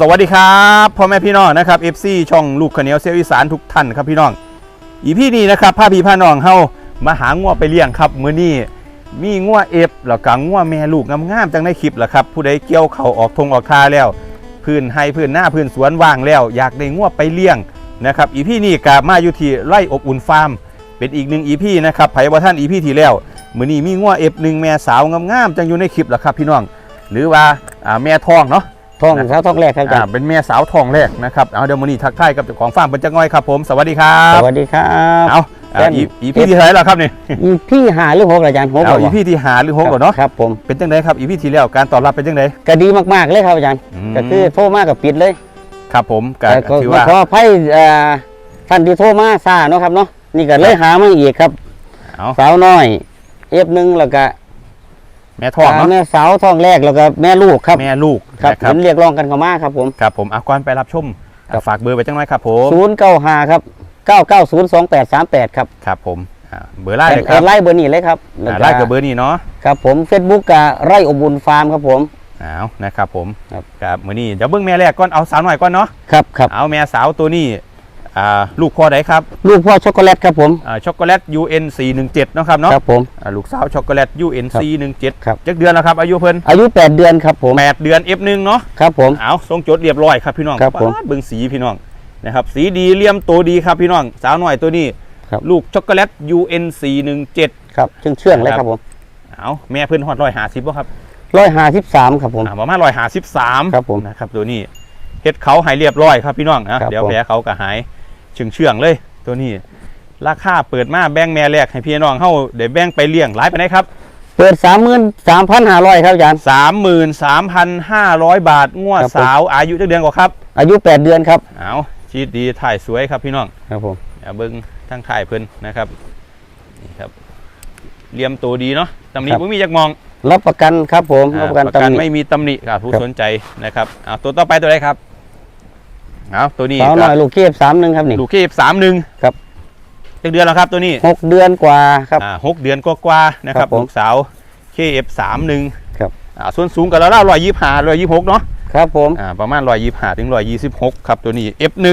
สวัสดีครับพ่อแม่พี่น้องนะครับ FC ช่องลูกขเนียวเซียวอีสานทุกท่านครับพี่น้อง อีพี่นี้นะครับพาพี่พาน้องเฮามาหางัวไปเลี้ยงครับมื้อนี้มีงัวเอฟแล้วก็งัวแม่ลูกงามๆจังในคลิปแหละครับ ผู้ใดเกี่ยวเขาออกทงออกทาแล้ว พื้นให้พื้นหน้าพื้นสวนว่างแล้ว อยากได้งัวไปเลี้ยงนะครับอีพี่นี่กามาอยู่ที่ไร่อบอุ่นฟาร์ม เป็นอีกหนึ่งอีพี่นะครับไผ่ว่าท่านอีพี่ที่แล้วมื้อนี้มีงัวเอฟหนึ่งแม่สาวงามๆจังอยู่ในคลิปแหละครับพี่น้อง หรือว่าแม่ทองเนาะ ทองนะเท้าทองแรกครับอาจารอ่าย์เป็นเมียสาวทองแรกนะครับเอาเดี๋ยวมันนี่ทักทายกับเจ้าของฟาร์มเป็นจังง่อยครับผมสวัสดีครับสวัสดีครับ เอาแป้น อีอีพี่ที่เท่าไหร่แล้วครับนี่อีพี่หาหรือหกอาจารย์หกเอาหรอีพี่ที่หาหรือหกก่อนเนาะครับผมเป็นจังไดครับอีพี่ที่แล้วการตอบรับเป็นจังไดก็ดีมากๆเลยครับอาจารย์มก็คือโทรมากับปิดเลยครับผมก็แต่ก็ถือว่าขออภัยเอ่อท่านที่โทรมาซาเนาะครับเนาะนี่ก็เลยหามาอีกครับ เอาสาวน้อยเอฟหนึ่งแล้วก็ แม่ทองเนาะแม่สาวทองแรกแล้วก็แม่ลูกครับแม่ลูกครับนะครัเห็บนเรียกร้องกันเข้ามาครับผมครับผมเอาก่อนไปรับชมครับฝากเบอร์ไปจังไดครับผมศูนย์เก้าห้าครับเก้าเก้าศูนย์สองแปดสามแปดครับครับผมอ่าเบอร์ไล่เลยคแอรับดไลน์เบอร์นี้เลยครับแล้วอ่าก็ไล่กับเบอร์นี้เนาะครับผมเฟซบุ๊กกับไร่อบบุญฟาร์มครับผมเอานะครับผมครับครับมื้อนี้เดี๋ยวเบิ่งแม่แรกก่อนเอาสาวหน่อยก่อนเนาะครับครับเอาแม่สาวตัวนี้ อ่าลูกพ่อใดครับลูกพ่อช็อกโกแลตครับผมอ่าช็อกโกแลต UN417 เนาะครับเนาะครับผมอ่าลูกสาวช็อกโกแลต UNC17 ครับจักเดือนแล้วครับอายุเพิ่นอายุ 8 เดือนครับผม 8 เดือน F1 เนาะครับผมเอาทรงจดเรียบร้อยครับพี่น้องครับผมป๊าดเบิ่งสีพี่น้องนะครับสีดีเลี่ยมโตดีครับพี่น้องสาวหน่อยตัวนี้ครับลูกช็อกโกแลต UNC17 ครับเชื่องเชื่องๆเลยคครัรับบผมเอาแม่เพิ่นฮอด150บ่ครับร้อยห้าสิบสามครับผมอ่าประมาณ153ครับผมนะครับตัวนี้เฮ็ดเขาหายเรียบร้อยครับพี่น้องนะครับเดี๋ยวผมแผลเขาก็หาย เชื่องเชื่องๆเลยตัวนี้ ราคาเปิดมาแบ่งแม่แรกให้พี่น้องเฮาได้แบ่งไปเลี้ยงหลายไปไหนใดครับเปิดสามหมื่นสามพันห้าร้อยครับอาจารย์33,500บาทงวดครับผมสาวอายุจักเดือนกว่าครับ อายุ8เดือนครับเอาชีดดีถ่ายสวยครับพี่น้องครับผมอย่าเบิ้งทั้งถ่ายเพิ่นนะครับนี่ครับเลียมตัวดีเนาะตำหนิไม่มีจักมองรับประกันครับผมอ่ารับประกันประกันตำหนิไม่มีตำหนิครับผู้ครับสนใจนะครับเอาตัวต่อไปตัวไหนครับ เอาตัวนี้สาวหน่อยลูกเคียบสามหนึ่งครับนี่ลูกเคฟสามหนึ่งครับจักเดือนแล้วครับตัวนี้หกเดือนกว่าครับอ่าหกเดือนกว่าๆนะคครัรับบผมลูกสาวเคเอฟสามหนึ่งครับอ่าส่วนสูงกันแล้วร้อยยี่ห้าร้อยยี่หกเนาะครับผมอ่าประมาณร้อยยี่ห้าถึงร้อยยี่สิบหกครับตัวนี้ F1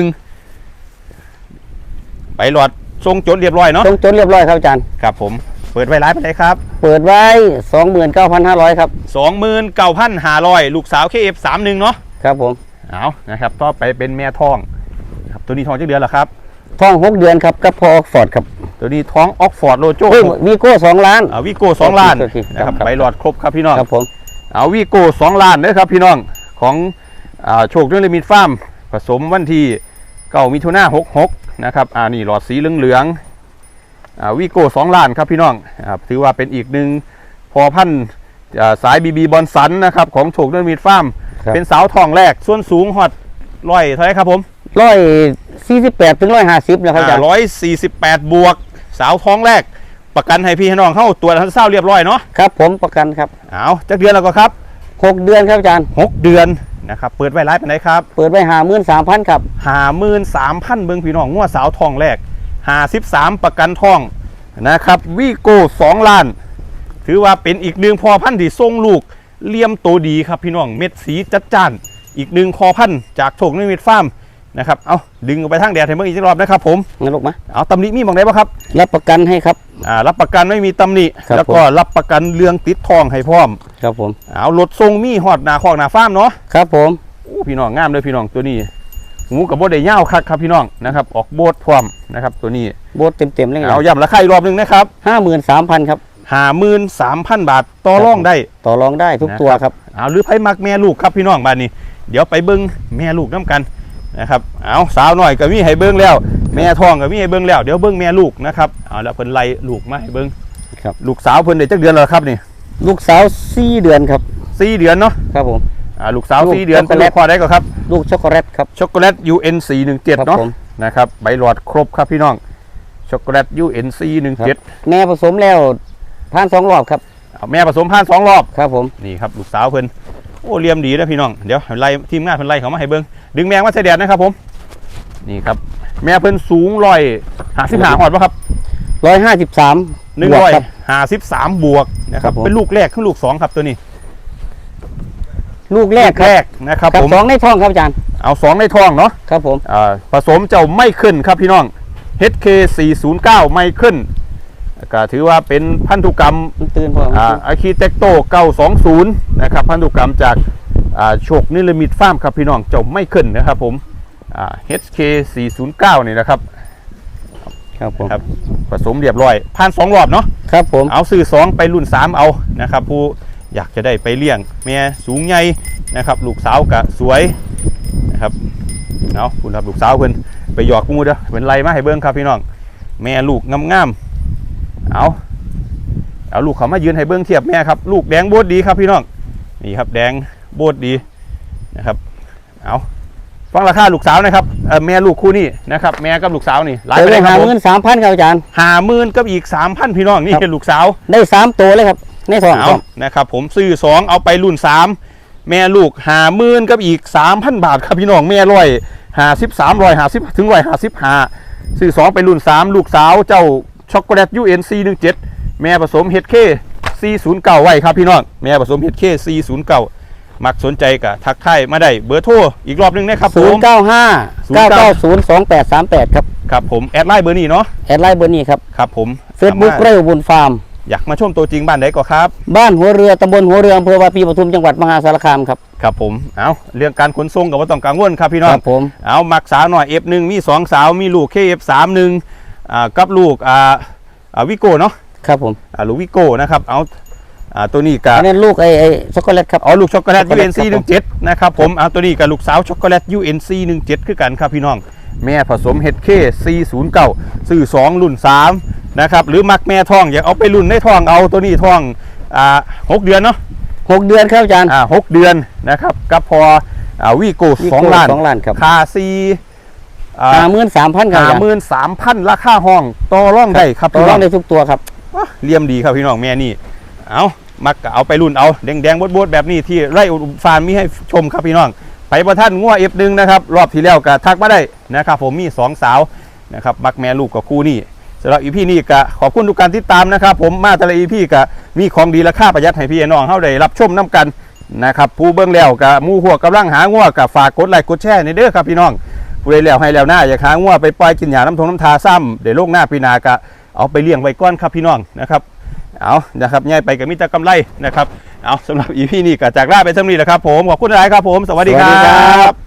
ใบหลอดทรงจดเรียบร้อยเนาะตรงจดเรียบร้อยครับอาจารย์ครับผมเปิดไว้ร้ายไปเลยครับ เปิดไว้สองหมื่นเก้าพันห้าร้อยครับสองหมื่นเก้าพันห้าร้อยลูกสาว KF31 เนาะครับผม เอานะครับต่อไปเป็นแม่ทองครับตัวนี้ทองจักเดือนแล้วครับท้องหกเดือนครับกับพอออกฟอร์ดครับตัวนี้ท้องออกฟอร์ดโลโจเฮ้ยวีโก้สองล้านเอาวีโก้สองล้านโอเคนะครับครับใบหลอดครบครับพี่น้องครับผมเอาวีโก้สองล้านเด้อครับพี่น้องของอ่าโชคด้วยลิมิตฟาร์มผสมวันที่เก้ามิถุนาหกหกนะครับอ่านี่หลอดสีเหลืองๆอ่าวีโก้สองล้านครับพี่น้องครับถือว่าเป็นอีกหนึ่งพอพันธุ์อ่าสายบีบีบอลสันนะครับของโชคด้วยลิมิตฟาร์ม ครับ เป็นเสาทองแรกส่วนสูงหอดร้อยเท่าไหรครับผมร้อยสี่สิบแปดถึงร้อยห้าสิบนะครับอาจารย์ร้อยสี่สิบแปดบวกสาวท้องแรก ประกันให้พี่ให้น้องเข้าตัวทันเศร้าเรียบร้อยเนาะครับ ผมประกันครับเอาจักเดือนแล้วก็ครับหกเดือนครับอาจารย์หกเดือนนะครับเปิดไว้ไลฟ์ไปไหนครับเปิดไว้หาหมื่นสามพันครับหาหมื่นสามพันเบิงพี่น้องงวดสาวทองแรกหาสิบสามประกันทองนะครับวีโก้สองล้าน ถือว่าเป็นอีกหนึ่งพอพันธุ์ที่ทรงลูก เลี่ยมโตดีครับพี่น้องเม็ดสีจัดจ้าน อีกหนึ่งพอพันธุ์จากโชคนิมิตฟาร์มนะครับเอาดึงออกไปทางแดดให้เบิ่งอีกรอบนะครับผมงั้นลูกมาเอาตำหนิมีมองได้ปะครับ รับประกันให้ครับอ่ารับประกันไม่มีตำหนิครับแล้วก็รับประกันเรื่องติดทองให้พร้อมครับผม เอารถทรงมีหอดหนาคอกหนาฟาร์มเนาะ ครับผม โอ้พี่น้องงามเลยพี่น้องตัวนี้หูกับโบดได้ยาวคักครับพี่น้องนะครับออกโบดพร้อมนะครับตัวนี้โบทเต็มๆเลยเอาย้ำราคาอีกรอบหนึงนะครับห้าหมื่นสามพันครับ หาหมื่นสามพันบาทต่อรองได้ ต่อรองได้ทุกตัวครับเอาหรือไผมักแม่ลูกครับพี่น้องบ้านนี้ เดี๋ยวไปเบิ้งแม่ลูกน้กันนะครับเอาสาวหน่อยก็มีให้เบิ้งแล้ว แม่ทองก็มีให้เบิ้งแล้วเดี๋ยวเบิ้งแม่ลูกนะครับเอาแล้วเพิ่นไล่ลูกมาให้เบิ้งครับลูกสาวเพิ่นได้จักเดือนแล้วครับนี่ลูกสาวสี่เดือนครับสี่เดือนเนาะครับผมอ่าลูกสาวลูกสี่เดือนช็เป็อนกโกแลลูตกพ่อได้ก็ครับ ลูกช็อกโกแลตครับช็อกโกแลต UNC 17ครับเนาะผมนะครับใบหลอดครบครับพี่น้องช็อกโกแลต UNC ครับ17แม่ผสมแล้ว ผ่านสองรอบครับเอาแม่ผสมพันธุ์สองรอบครับผมนี่ครับลูกสาวเพิ่นโอ้เลียมดีนะพี่น้องเดี๋ยวไล่ทีมงานเพิ่นไล่เขามาให้เบิ่งดึงแมงมาใส่แดดนะครับผมนี่ครับ แม่เพิ่นสูงร้อยหาสิบหาหอดปะครับร้อยห้าสิบสามหนึ่งร้อยครับหาสิบสามบวกนะคครัรับบผมเป็นลูกแรกขึ้นลูกสองครับตัวนี้ลูกแรกคแรรับกนะครับกับผมสองในท้องครับอาจารย์ เอาสองในท้องเนาะครับผมอ่าผสมเจ้าไม่ขึ้นครับพี่น้อง HK 409ไม่ขึ้น ก็ถือว่าเป็นพันธุกรรมมันตื่นพออ่าอาคีเต็กโต920นะครับพันธุกรรมจากอ่าโชคนิลมิตฟาร์มครับพี่น้องเจ้าไม่ขึ้นนะครับผมอ่า HK 409นี่นะครับครับผมครับผสมเรียบร้อยผ่านสองรอบเนาะครับผมเอาซื้อสองไปรุ่น3เอานะครับผู้อยากจะได้ไปเลี้ยงแม่สูงใหญ่นะครับลูกสาวกะสวยนะครับเอาคุณครับลูกสาวเพิ่นไปหยอกงูเด้อเป็นไรมาให้เบิ่งครับพี่น้องแม่ลูกงามๆ เอาเอาลูกเขามายืนให้เบิ่งเทียบแม่ครับ ลูกแดงโบดดีครับพี่น้องนี่ครับแดงโบดดีนะครับเอาฟังราคาลูกสาวนะครับเอ่อแม่ลูกคู่นี้นะครับ แม่กับลูกสาวนี่หลายเดี๋ยวไปเลเลยยคหารับผมเงินสามพันครับอาจารย์หาหมื่นกับอีกสามพันพี่น้องนี่ครับคือลูกสาวได้สามตัวเลยครับในท้องเอานะครับผมซื้อสองเอาไปรุ่นสามแม่ลูกหาหมื่นกับอีกสามพันบาทครับพี่น้องแม่ร้อยหาสิบสามร้อยหาสิบถึงร้อยหาสิบหาซื้อสองไปรุ่นสามลูกสาวเจ้า ช็อกโกแลตยูเอ็นซีหนึ่งเจ็ดแม่ผสมเฮดเคซีศูนย์เก้าไว้ครับพี่น้อง แม่ผสมเฮดเคซีศูนย์เก้ามักสนใจกะทักทายมาได้เบอร์โทรอีกรอบหนึงนะครับผศูนมย์เก้าห้าเก้าเก้าศูนย์สองแปดสามแปดครับ ครับผม แอดไลน์เบอร์นี้เนาะ แอดไลน์เบอร์นี้ครับ ครับผมเฟซบุ๊กสามารถเร็วบุญฟาร์ม อยากมาชมตัวจริงบ้านไหนก็ครับ บ้านหัวเรือตำบลหัวเรืออำเภอวาปีปทุมจังหวัดมหาสารคามครับ ครับผม เอาเรื่องการขนส่งกับว่าต้องกังวลครับพี่น้คองรับผม เอามักสาวหน่อย F1 มี2สาวมีลูก KF31 อ่า กับลูกอ่าอ่าวิโก้เนาะครับผมอ่าลูกวิโก้นะครับเอาอ่าตัวนี้กับอันนั้นลูกไอ้ไอ้ช็อกโกแลตครับเอาลูกช็อกโกแลตช็อกโกแลต UNC 17นะครับผมเอาตัวนี้กับลูกสาวช็อกโกแลต UNC 17คือกันครับพี่น้อง แม่ผสม HK 409ซื้อ2รุ่น3นะครับหรือมักแม่ท้องอยากเอาไปรุ่นในท้องเอาตัวนี้ท้องอ่าหกเดือนเนาะหกเดือนครับอาจารย์อ่าหกเดือนนะครับกับพออ่าวีโก้วีสองโก้ล้านสองล้านครับคาซี ห้าหมื่นสามพันครับหาอาจารย์หมื่นสามพันราคาห้องต่อร่องได้ครับต่อพี่รน้อองงได้ทุกตัวครับว้าเลี่ยมดีครับพี่น้องแม่นี่ เอามักก็เอาไปรุ่นเอาแดงแดงๆบดๆแบบนี้ที่ไร่อุดมฟาร์มมีให้ชมครับพี่น้อง ไปประท่านงัวเอฟหนึ่งนะครับ รอบที่แล้วก็ทักมาได้นะครับผมมีสองสาวนะครับมักแม่ลูกกับคู่นี่สำหรับอีพีนี้ก็ขอบคุณทุกการติดตามนะครับ ผมมาแต่ละอีพีก็มีของดีราคาประหยัดให้พี่น้องเฮาได้รับชมน้กันนะครับผู้เบิ่งแล้วกับมูหัวกำลังหางัวกับฝากกดไลค์กดแชร์ในเด้อครับพี่น้อง ผู้ใดแล้วให้แล้วหน้าอย่าค้างัวไปปล่อยกินหยาน้ำทงน้ำทาซ้ำเดี๋ยวโรคหน้าปีนากะเอาไปเลี้ยงไว้ก้อนครับพี่น้องนะครับเอานะครับง่ายไปกับมิตรกำไรนะครับเอาสำหรับอีพี่นี่ก็จากลาไปสำนีแหละครับผมขอบคุณหลายครับผม สวัสดีครับ